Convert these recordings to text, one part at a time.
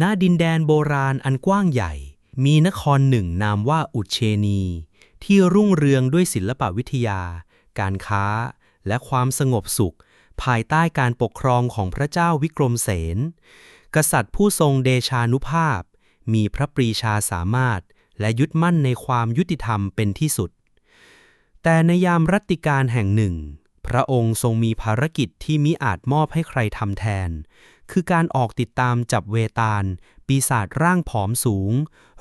ณดินแดนโบราณอันกว้างใหญ่ มีนครหนึ่งนามว่าอุเชนี ที่รุ่งเรืองด้วยศิลปวิทยา การค้า และความสงบสุข ภายใต้การปกครองของพระเจ้าวิกรมเสน กษัตริย์ผู้ทรงเดชานุภาพ มีพระปรีชาสามารถ และยึดมั่นในความยุติธรรมเป็นที่สุด แต่ในยามรัตติการแห่งหนึ่ง พระองค์ทรงมีภารกิจที่มิอาจมอบให้ใครทำแทน คือการออกติดตามจับเวตาล ปีศาจร่างผอมสูง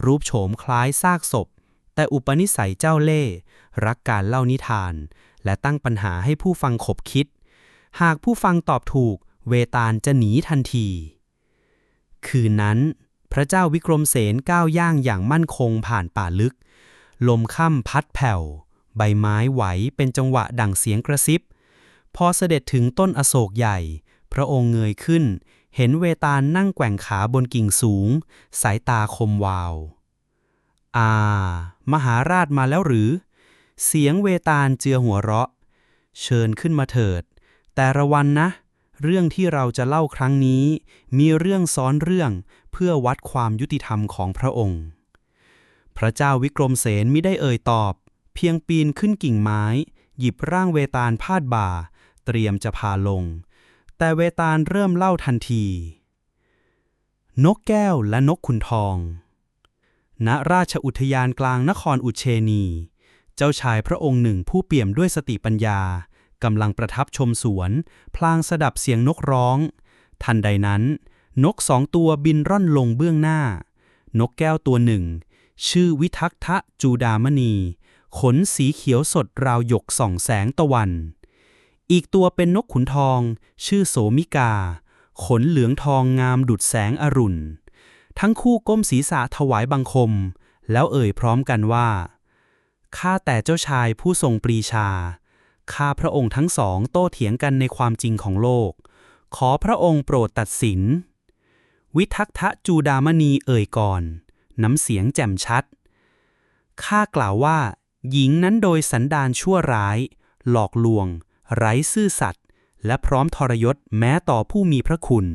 รูปโฉมคล้ายซากศพ แต่อุปนิสัยเจ้าเล่ห์รักการเล่านิทาน และตั้งปัญหาให้ผู้ฟังขบคิด หากผู้ฟังตอบถูก เวตาลจะหนีทันที คืนนั้น พระเจ้าวิกรมเสนก้าวย่างอย่างมั่นคงผ่านป่าลึก ลมค่ำพัดแผ่ว ใบไม้ไหวเป็นจังหวะดั่งเสียงกระซิบ พอเสด็จถึงต้นอโศกใหญ่ พระองค์เงยขึ้น เห็นเวตาลนั่งแกว่งขาบนกิ่งสูง สายตาคมวาว อ่า มหาราชมาแล้วหรือ เสียงเวตาลเจือหัวเราะ เชิญขึ้นมาเถิด แต่ระวังนะ เรื่องที่เราจะเล่าครั้งนี้ มีเรื่องซ้อนเรื่องเพื่อวัดความยุติธรรมของพระองค์ พระเจ้าวิกรมเสนมิได้เอ่ยตอบ เพียงปีนขึ้นกิ่งไม้ หยิบร่างเวตาลพาดบ่า เตรียมจะพาลง แต่เวตาลเริ่มเล่าทันที นกแก้วและนกขุนทอง ณราชอุทยานกลางนครอุเชนี เจ้าชายพระองค์หนึ่งผู้เปี่ยมด้วยสติปัญญากำลังประทับชมสวน พลางสดับเสียงนกร้อง ทันใดนั้น นกสองตัวบินร่อนลงเบื้องหน้า นกแก้วตัวหนึ่ง ชื่อวิทักทะจูดามณี ขนสีเขียวสดราวหยกส่องแสงตะวัน อีกตัวเป็นนกขุนทอง ชื่อโสมิกา ขนเหลืองทองงามดุดแสงอรุณ ทั้งคู่ก้มศีรษะถวายบังคม แล้วเอ่ยพร้อมกันว่า ข้าแต่เจ้าชายผู้ทรงปรีชา ข้าพระองค์ทั้งสองโต้เถียงกันในความจริงของโลก ขอพระองค์โปรดตัดสิน วิทักทะจูดามณีเอ่ยก่อน น้ำเสียงแจ่มชัด ข้ากล่าวว่า หญิงนั้นโดยสันดานชั่วร้าย หลอกลวง ไร้ซื่อสัตย์และพร้อมทรยศแม้ต่อผู้มีพระคุณ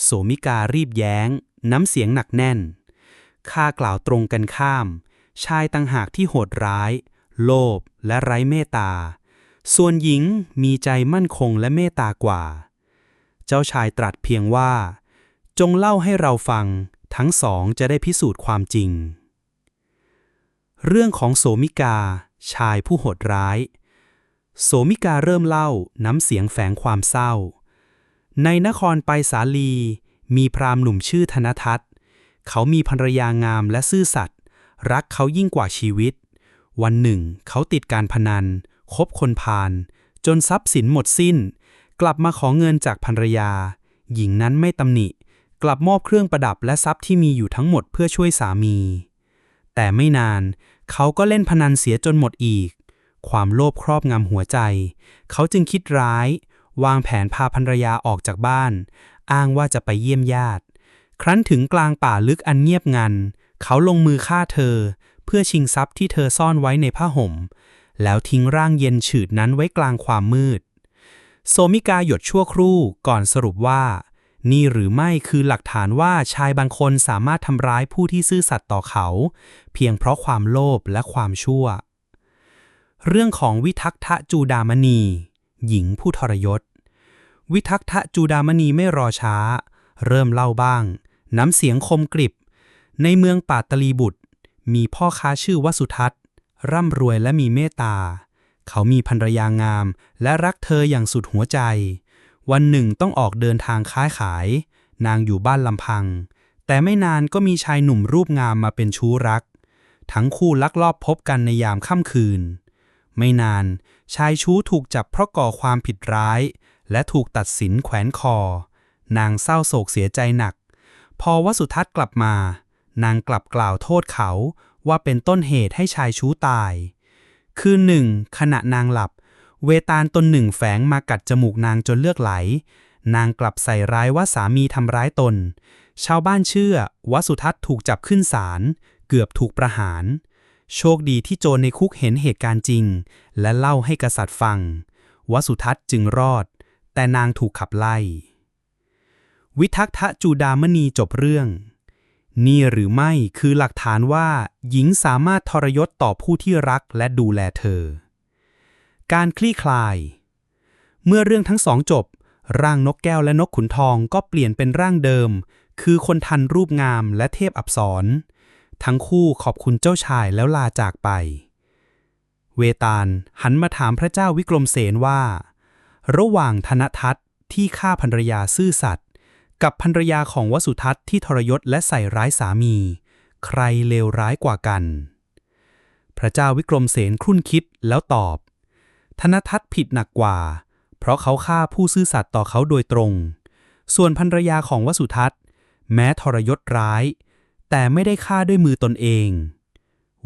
โสมิการีบแย้ง น้ำเสียงหนักแน่น ข้ากล่าวตรงกันข้าม ชายต่างหากที่โหดร้าย โลภและไร้เมตตา ส่วนหญิงมีใจมั่นคงและเมตตากว่า เจ้าชายตรัสเพียงว่า จงเล่าให้เราฟัง ทั้งสองจะได้พิสูจน์ความจริง เรื่องของโสมิกา ชายผู้โหดร้าย โสมิกาเริ่มเล่าน้ำเสียงแฝงความเศร้า ในนครไปสาลี มีพราหมณ์หนุ่มชื่อธนทัศน์ เขามีภรรยางามและซื่อสัตย์รักเขายิ่งกว่าชีวิต วันหนึ่ง เขาติดการพนัน คบคนพาลจนทรัพย์สินหมดสิ้น กลับมาขอเงินจากภรรยา หญิงนั้นไม่ตำหนิ กลับมอบเครื่องประดับและทรัพย์ที่มีอยู่ทั้งหมดเพื่อช่วยสามี แต่ไม่นาน เขาก็เล่นพนันเสียจนหมดอีก ความโลภครอบงำหัวใจ เขาจึงคิดร้าย วางแผนพาภรรยาออกจากบ้าน อ้างว่าจะไปเยี่ยมญาติ ครั้นถึงกลางป่าลึกอันเงียบงัน เขาลงมือฆ่าเธอ เพื่อชิงทรัพย์ที่เธอซ่อนไว้ในผ้าห่ม แล้วทิ้งร่างเย็นฉืดนั้นไว้กลางความมืดโสมิกาหยดชั่วครู่ก่อนสรุปว่า นี่หรือไม่คือหลักฐานว่าชายบางคนสามารถทำร้ายผู้ที่ซื่อสัตย์ต่อเขา เพียงเพราะความโลภและความชั่ว เรื่องของวิทักทะจูดามณี หญิงผู้ทรยศ วิทักทะจูดามณีไม่รอช้า เริ่มเล่าบ้าง น้ำเสียงคมกริบ ในเมืองปาตลีบุตร มีพ่อค้าชื่อวสุทัศน์ ร่ำรวยและมีเมตตา เขามีภรรยางาม และรักเธออย่างสุดหัวใจ วันหนึ่งต้องออกเดินทางค้าขาย นางอยู่บ้านลำพัง แต่ไม่นานก็มีชายหนุ่มรูปงามมาเป็นชู้รัก ทั้งคู่ลักลอบพบกันในยามค่ำคืน ไม่นาน ชายชู้ถูกจับเพราะก่อความผิดร้าย และถูกตัดสินแขวนคอ นางเศร้าโศกเสียใจหนัก พอวสุทัศน์กลับมา นางกลับกล่าวโทษเขาว่าเป็นต้นเหตุให้ชายชู้ตาย คืนหนึ่ง ขณะนางหลับ เวตาลตนหนึ่งแฝงมากัดจมูกนางจนเลือดไหล นางกลับใส่ร้ายว่าสามีทำร้ายตน ชาวบ้านเชื่อวสุทัศน์ถูกจับขึ้นศาลเกือบถูกประหาร โชคดีที่โจรในคุกเห็นเหตุการณ์จริง และเล่าให้กษัตริย์ฟังวสุทัศน์จึงรอด แต่นางถูกขับไล่ วิทักษจูดามณีจบเรื่อง นี่หรือไม่คือหลักฐานว่า หญิงสามารถทรยศต่อผู้ที่รักและดูแลเธอ การคลี่คลาย เมื่อเรื่องทั้งสองจบ ร่างนกแก้วและนกขุนทองก็เปลี่ยนเป็นร่างเดิม คือคนทันรูปงามและเทพอับสร ทั้งคู่ขอบคุณเจ้าชายแล้วลาจากไป เวตาลหันมาถามพระเจ้าวิกรมเสนว่า ระหว่างธนทัศน์ที่ฆ่าภรรยาซื่อสัตย์กับภรรยาของวสุทัศน์ที่ทรยศและใส่ร้ายสามี ใครเลวร้ายกว่ากัน พระเจ้าวิกรมเสนครุ่นคิดแล้วตอบ ธนทัศน์ผิดหนักกว่า เพราะเขาฆ่าผู้ซื่อสัตย์ต่อเขาโดยตรง ส่วนภรรยาของวสุทัศน์ แม้ทรยศร้าย แต่ไม่ได้ฆ่าด้วยมือตนเอง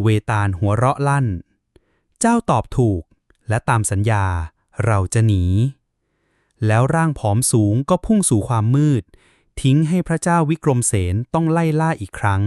เวตาลหัวเราะลั่น เจ้าตอบถูกและตามสัญญาเราจะหนี แล้วร่างผอมสูงก็พุ่งสู่ความมืด ทิ้งให้พระเจ้าวิกรมเสนต้องไล่ล่าอีกครั้ง